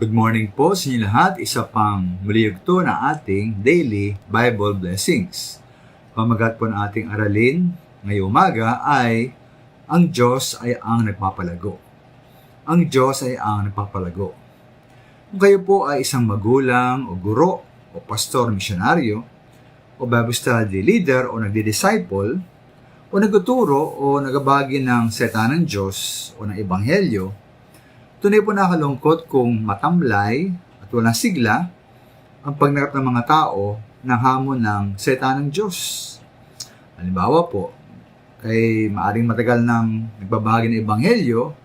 Good morning po sa inyo lahat. Isa pang muliyugto na ating daily Bible blessings. Pamagat po ng ating aralin ngayong umaga ay ang Diyos ay ang nagpapalago. Ang Diyos ay ang nagpapalago. Kung kayo po ay isang magulang o guro o pastor misyonaryo o Bible study leader o nagdi-disciple o nagtuturo o nagabagi ng seta ng Diyos o ng Ebanghelyo, Tunay po nakalungkot kung matamlay at walang sigla ang pagnarap ng mga tao ng hamon ng seta ng Diyos. Halimbawa po, kay maaring matagal nang nagbabahagi ng Ebanghelyo,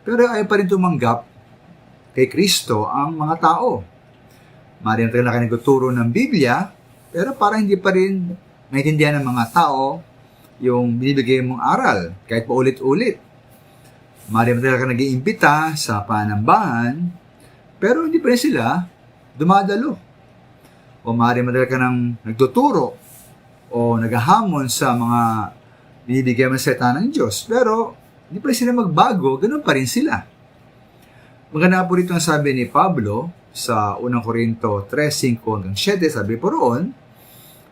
pero ay pa rin tumanggap kay Kristo ang mga tao. Maaring matagal na kayo ng Biblia, pero parang hindi pa rin maintindihan ng mga tao yung binibigay mong aral, kahit pa ulit-ulit. Mari mo talaga nag-iimbita sa panambahan, pero hindi pa rin sila dumadalo. O mari mo talaga nang nagtuturo o naghahamon sa mga binibigyan ng seta ng Diyos, pero hindi pa rin sila magbago, ganun pa rin sila. Maganda po rito ang sabi ni Pablo sa 1 Korinto 3, 5 hanggang 7, sabi po roon,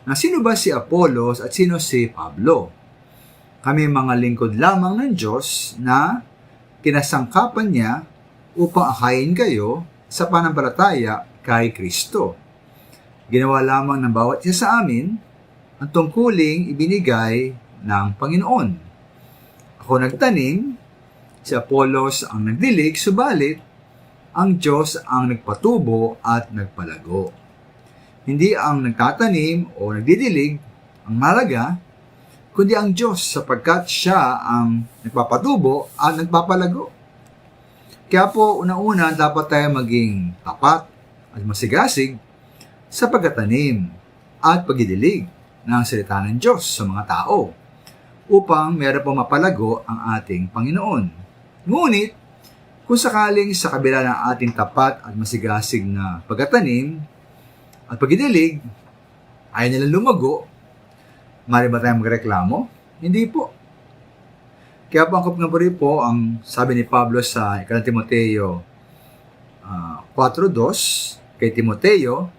na sino ba si Apollos at sino si Pablo? Kami mga lingkod lamang ng Diyos na kinasangkapan niya upang akayin kayo sa panampalataya kay Kristo. Ginawa lamang ng bawat isa sa amin ang tungkuling ibinigay ng Panginoon. Ako nagtanim, si Apollos ang nagdilig, subalit ang Diyos ang nagpatubo at nagpalago. Hindi ang nagtatanim o nagdidilig ang malaga, kundi ang Diyos sapagkat siya ang nagpapatubo at nagpapalago. Kaya po, una-una, dapat tayo maging tapat at masigasig sa pagkatanim at pagdidilig ng salita ng Diyos sa mga tao upang meron pong mapalago ang ating Panginoon. Ngunit, kung sakaling sa kabila ng ating tapat at masigasig na pagkatanim at pagdidilig, ayaw nilang lumago, Mari ba tayong magreklamo? Hindi po. Kaya po rin po ang sabi ni Pablo sa ikalang Timoteo uh, 4.2 kay Timoteo,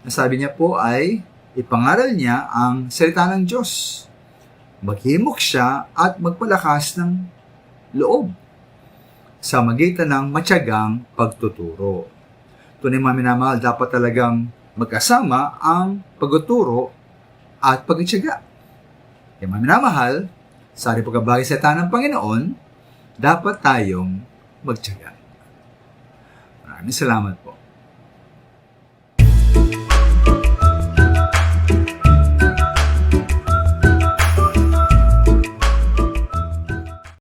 na sabi niya po ay ipangaral niya ang salita ng Diyos. Maghimok siya at magpalakas ng loob sa magitan ng matyagang pagtuturo. Tunay mga minamahal, dapat talagang magkasama ang pagtuturo at pagtityaga. Kaya mga minamahal, sa ating pagkabagi sa tanang Panginoon, dapat tayong magtyaga. Maraming salamat po.